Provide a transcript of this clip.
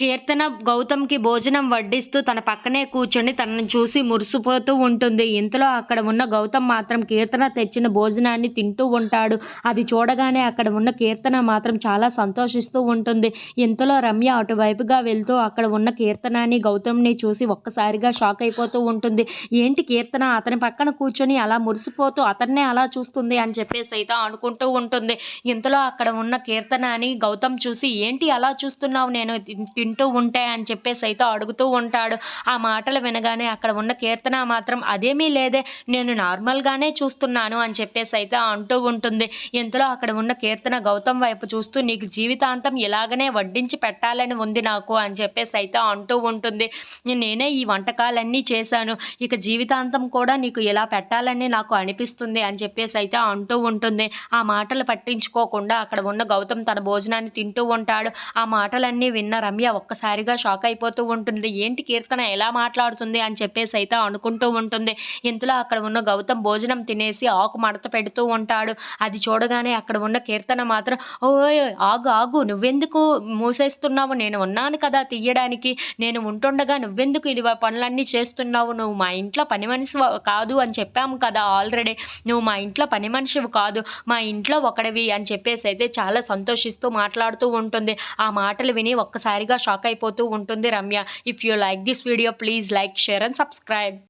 కీర్తన గౌతమ్కి భోజనం వడ్డిస్తూ తన పక్కనే కూర్చొని తనని చూసి మురిసిపోతూ ఉంటుంది. ఇంతలో అక్కడ ఉన్న గౌతమ్ మాత్రం కీర్తన తెచ్చిన భోజనాన్ని తింటూ ఉంటాడు. అది చూడగానే అక్కడ ఉన్న కీర్తన మాత్రం చాలా సంతోషిస్తూ ఉంటుంది. ఇంతలో రమ్య అటువైపుగా వెళ్తూ అక్కడ ఉన్న కీర్తనాన్ని గౌతమ్ని చూసి ఒక్కసారిగా షాక్ అయిపోతూ ఉంటుంది. ఏంటి కీర్తన? అతని పక్కన కూర్చొని అలా మురిసిపోతూ అతన్నే అలా చూస్తుంది అని చెప్పేసి అయితే అనుకుంటూ ఉంటుంది. ఇంతలో అక్కడ ఉన్న కీర్తనాని గౌతమ్ చూసి ఏంటి అలా చూస్తున్నావు? నేను వింటూ ఉంటాయి అని చెప్పేసి అయితే అడుగుతూ ఉంటాడు. ఆ మాటలు వినగానే అక్కడ ఉన్న కీర్తన మాత్రం అదేమీ లేదే నేను నార్మల్గానే చూస్తున్నాను అని చెప్పేసి అయితే అంటూ ఉంటుంది. ఇంతలో అక్కడ ఉన్న కీర్తన గౌతమ్ వైపు చూస్తూ నీకు జీవితాంతం ఇలాగనే వడ్డించి పెట్టాలని ఉంది నాకు అని చెప్పేసి అయితే అంటూ ఉంటుంది. నేనే ఈ వంటకాలన్నీ చేశాను ఇక జీవితాంతం కూడా నీకు ఇలా పెట్టాలని నాకు అనిపిస్తుంది అని చెప్పేసి అయితే అంటూ ఉంటుంది. ఆ మాటలు పట్టించుకోకుండా అక్కడ ఉన్న గౌతమ్ తన భోజనాన్ని తింటూ ఉంటాడు. ఆ మాటలన్నీ విన్న రమ్య ఒక్కసారిగా షాక్ అయిపోతూ ఉంటుంది. ఏంటి కీర్తన? ఎలా మాట్లాడుతుంది? అని చెప్పేసి అయితే అనుకుంటూ ఉంటుంది. ఇంతలో అక్కడ ఉన్న గౌతమ్ భోజనం తినేసి ఆకు మడత పెడుతూ ఉంటాడు. అది చూడగానే అక్కడ ఉన్న కీర్తన మాత్రం ఓయ్ ఆగు ఆగు నువ్వెందుకు మూసేస్తున్నావు? నేను ఉన్నాను కదా తీయడానికి నేను ఉంటుండగా నువ్వెందుకు ఇది పనులన్నీ చేస్తున్నావు? నువ్వు మా ఇంట్లో పని మనిషి కాదు అని చెప్పాము కదా ఆల్రెడీ. నువ్వు మా ఇంట్లో పని మనిషివి కాదు. మా ఇంట్లో ఒకడివి అని చెప్పేసి అయితే చాలా సంతోషిస్తూ మాట్లాడుతూ ఉంటుంది. ఆ మాటలు విని ఒక్కసారిగా షాక్ అయిపోతూ ఉంటుంది Ramya. If you like this video please like share and subscribe